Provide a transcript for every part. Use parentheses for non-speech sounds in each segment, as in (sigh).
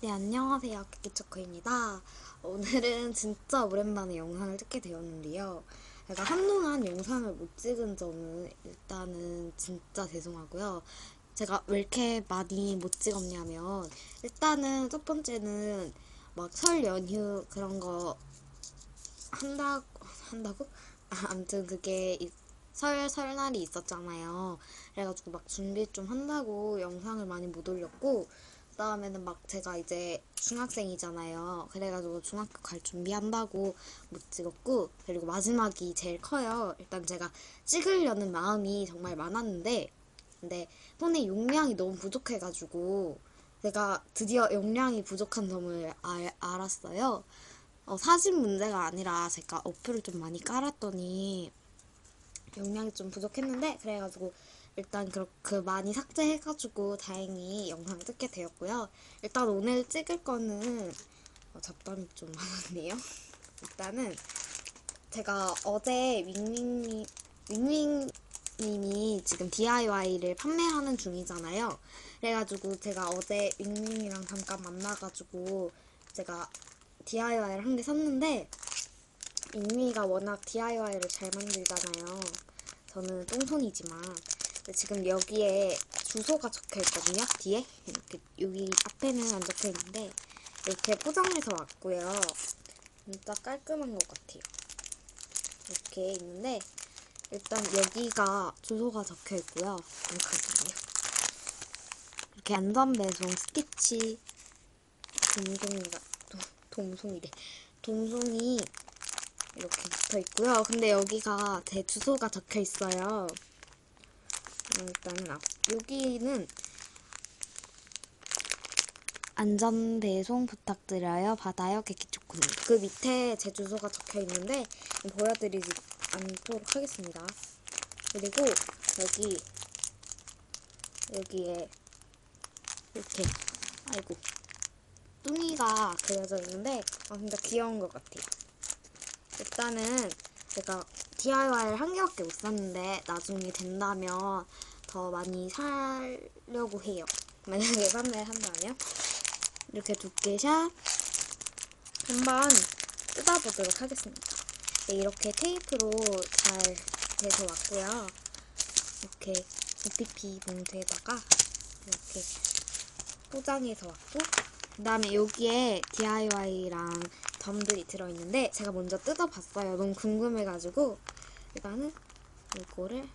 네, 안녕하세요. 키키초코입니다. 오늘은 진짜 오랜만에 영상을 찍게 되었는데요. 제가 한동안 영상을 못 찍은 점은 일단은 진짜 죄송하고요. 제가 왜 이렇게 많이 못 찍었냐면, 일단은 첫 번째는 막 설 연휴 그런 거 한다고, 한다고? 아, 아무튼 그게 이- 설, 설날이 있었잖아요. 그래가지고 막 준비 좀 한다고 영상을 많이 못 올렸고, 그 다음에는 막 제가 이제 중학생이잖아요. 그래가지고 중학교 갈 준비한다고 못 찍었고, 그리고 마지막이 제일 커요. 일단 제가 찍으려는 마음이 정말 많았는데, 근데 손에 용량이 너무 부족해가지고, 제가 드디어 용량이 부족한 점을 알, 알았어요. 어, 사진 문제가 아니라 제가 어플을 좀 많이 깔았더니, 용량이 좀 부족했는데, 그래가지고 일단 그, 그 많이 삭제해가지고 다행히 영상 찍게 되었고요. 일단 오늘 찍을 거는 어, 잡담이 좀 (laughs) 많았네요. 일단은 제가 어제 윙윙님 윙윙님이 지금 DIY를 판매하는 중이잖아요. 그래가지고 제가 어제 윙윙이랑 잠깐 만나가지고 제가 DIY를 한 개 샀는데 윙윙이가 워낙 DIY를 잘 만들잖아요. 저는 똥손이지만 지금 여기에 주소가 적혀 있거든요. 뒤에 이렇게 여기 앞에는 안 적혀 있는데 이렇게 포장해서 왔고요. 진짜 깔끔한 것 같아요. 이렇게 있는데 일단 여기가 주소가 적혀 있고요. 이렇게 안전배송 스티치 동송이가 동- 동송이래. 동송이 이렇게 붙어 있고요. 근데 여기가 제 주소가 적혀 있어요. 음, 일단은 앞, 여기는 안전 배송 부탁드려요. 받아요. 개키초코님. 그 밑에 제 주소가 적혀 있는데 보여드리지 않도록 하겠습니다. 그리고 여기 여기에 이렇게 아이고 뚱이가 그려져 있는데 아 진짜 귀여운 것 같아요. 일단은 제가 DIY를 한 개밖에 못 샀는데 나중에 된다면 더 많이 사려고 해요. 만약에 판매를 한다면 이렇게 두께샷 한번 뜯어보도록 하겠습니다. 네, 이렇게 테이프로 잘 돼서 왔고요. 이렇게 OPP 봉투에다가 이렇게 포장해서 왔고 그 다음에 여기에 DIY랑 점들이 들어있는데 제가 먼저 뜯어봤어요. 너무 궁금해가지고 일단은 이거를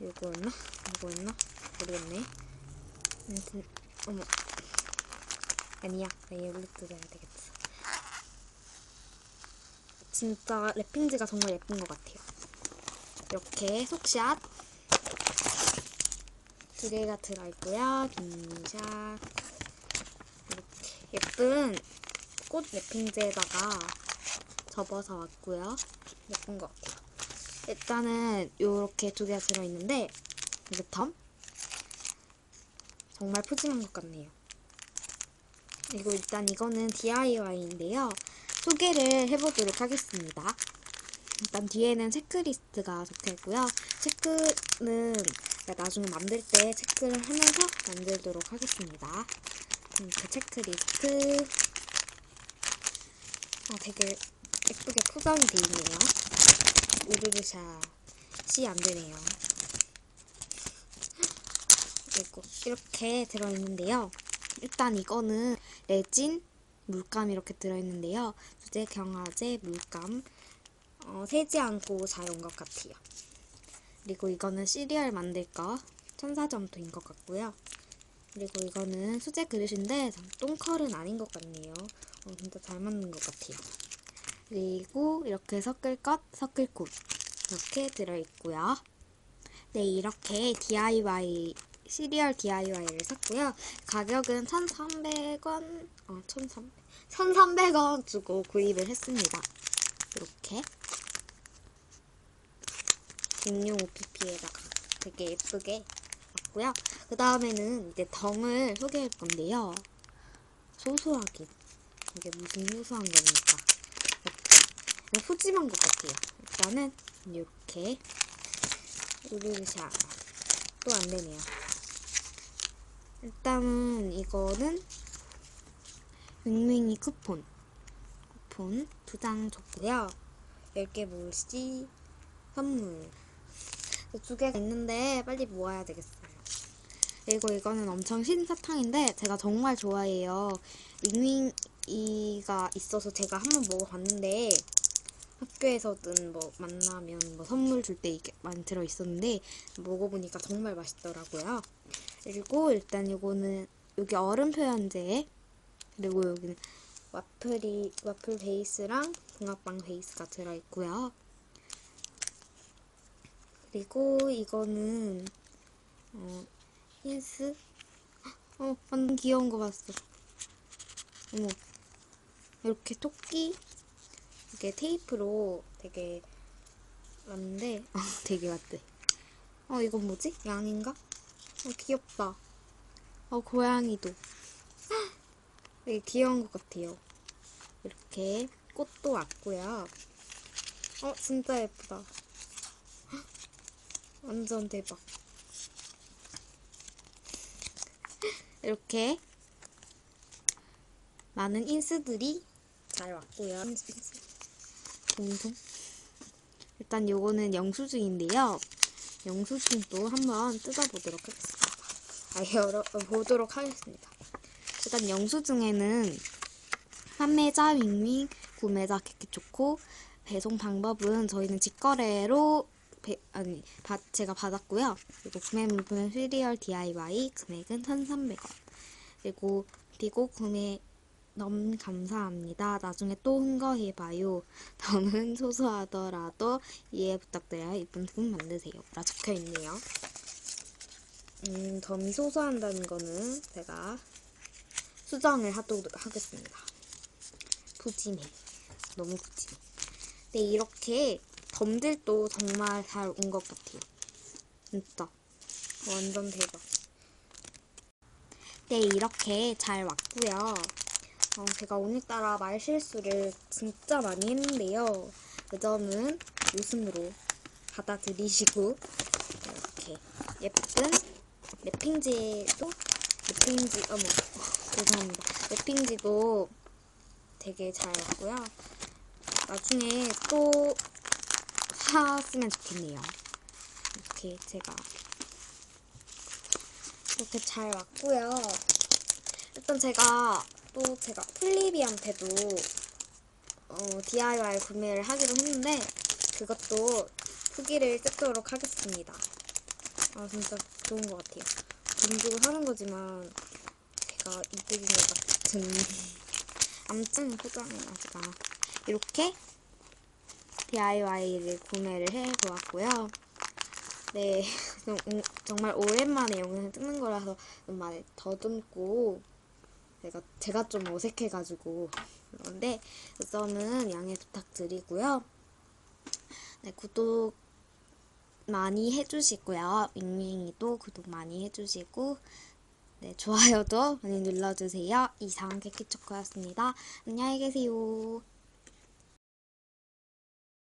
이거였나? 이거였나? 모르겠네. 아무튼 어머 아니야 나 이걸로 뜯어야 되겠어. 진짜 랩핑지가 정말 예쁜 것 같아요. 이렇게 속샷 두 개가 들어있고요. 빈샷 이렇게 예쁜 꽃 랩핑지에다가 접어서 왔고요. 예쁜 것 같아요. 일단은 이렇게 두 개가 들어있는데 립텀 정말 푸짐한 것 같네요. 그리고 일단 이거는 DIY인데요. 소개를 해보도록 하겠습니다. 일단 뒤에는 체크리스트가 적혀 있고요. 체크는 나중에 만들 때 체크를 하면서 만들도록 하겠습니다. 이렇게 체크리스트. 아, 되게 예쁘게 포장이 되어 있네요. 우르르샷이 안 되네요. 그리고 이렇게 들어있는데요. 일단 이거는 레진 물감 이렇게 들어있는데요. 주제 경화제 물감 어, 새지 않고 잘 온 것 같아요. 그리고 이거는 시리얼 만들 거 천사점토인 것 같고요. 그리고 이거는 수제 그릇인데 똥컬은 아닌 것 같네요. 어, 진짜 잘 만든 것 같아요. 그리고 이렇게 섞을 것, 섞을 곳 이렇게 들어있고요. 네, 이렇게 DIY 시리얼 DIY를 샀고요. 가격은 1,300원, 어, 1,300, 1,300원 주고 구입을 했습니다. 이렇게 공룡 OPP에다가 되게 예쁘게 왔고요. 그 다음에는 이제 덩을 소개할 건데요. 소소하게 이게 무슨 소소한 겁니까? 푸짐한 것 같아요. 일단은 이렇게 우르르샤 또 안 되네요. 일단은 이거는 윙윙이 쿠폰. 쿠폰 두 장 줬고요. 10개 모으시 선물. 두 개가 있는데 빨리 모아야 되겠어요. 그리고 이거는 엄청 신 사탕인데 제가 정말 좋아해요. 윙윙이가 있어서 제가 한번 먹어봤는데 학교에서든 뭐 만나면 뭐 선물 줄 때 이게 많이 들어 있었는데 먹어보니까 정말 맛있더라고요. 그리고 일단 이거는 여기 얼음 표현제 그리고 여기는 와플이 와플 베이스랑 붕어빵 베이스가 들어 있고요. 그리고 이거는 어, 힌스 어 완전 귀여운 거 봤어. 어머 이렇게 토끼 이게 테이프로 되게 왔는데 (laughs) 어, 되게 왔대. 어 이건 뭐지? 양인가? 어 귀엽다. 어 고양이도 (gasps) 되게 귀여운 것 같아요. 이렇게 꽃도 왔고요. 어 진짜 예쁘다. 헉, (gasps) 완전 대박. (laughs) 이렇게 많은 인스들이 잘 왔고요. 인스, 인스. 동동. 일단 요거는 영수증인데요. 영수증도 한번 뜯어보도록 하겠습니다. 아, 열어 보도록 하겠습니다. 일단 영수증에는 판매자 윙윙, 구매자 케케초코, 배송 방법은 저희는 직거래로 배- 아니 받- 제가 받았고요. 그리고 구매 물품은 시리얼 DIY 금액은 1,300원. 그리고 비고 구매 너무 감사합니다. 나중에 또 흥거해봐요. 더는 (laughs) 소소하더라도 이해 부탁드려요. 이쁜 품 만드세요. 라 적혀 있네요. 음, 덤이 소소한다는 거는 제가 수정을 하도록 하겠습니다. 푸짐해. 너무 푸짐해. 네, 이렇게 덤들도 정말 잘 온 것 같아요. 진짜. 완전 대박. 네, 이렇게 잘 왔고요. 어, 제가 오늘따라 말 실수를 진짜 많이 했는데요. 그 점은 웃음으로 받아들이시고 이렇게 예쁜 랩핑지도 랩핑지 어머 (laughs) 죄송합니다. 랩핑지도 되게 잘 왔고요. 나중에 또 사왔으면 좋겠네요. 이렇게 제가 이렇게 잘 왔고요. 일단 제가 또 제가 플리비한테도 어, DIY 구매를 하기로 했는데 그것도 후기를 찍도록 하겠습니다. 아 진짜 좋은 것 같아요. 돈 주고 사는 거지만 제가 이득인 것 같은 아무튼 포장은 아직 안 이렇게 DIY를 구매를 해보았고요. 네, (laughs) 좀 오- 정말 오랜만에 영상을 찍는 거라서 좀 많이 더듬고 제가 제가 좀 어색해가지고 그런데 그 점은 양해 부탁드리고요. 네, 구독 많이 해주시고요. 밍밍이도 구독 많이 해주시고 네, 좋아요도 많이 눌러주세요. 이상 케키초코였습니다. 안녕히 계세요.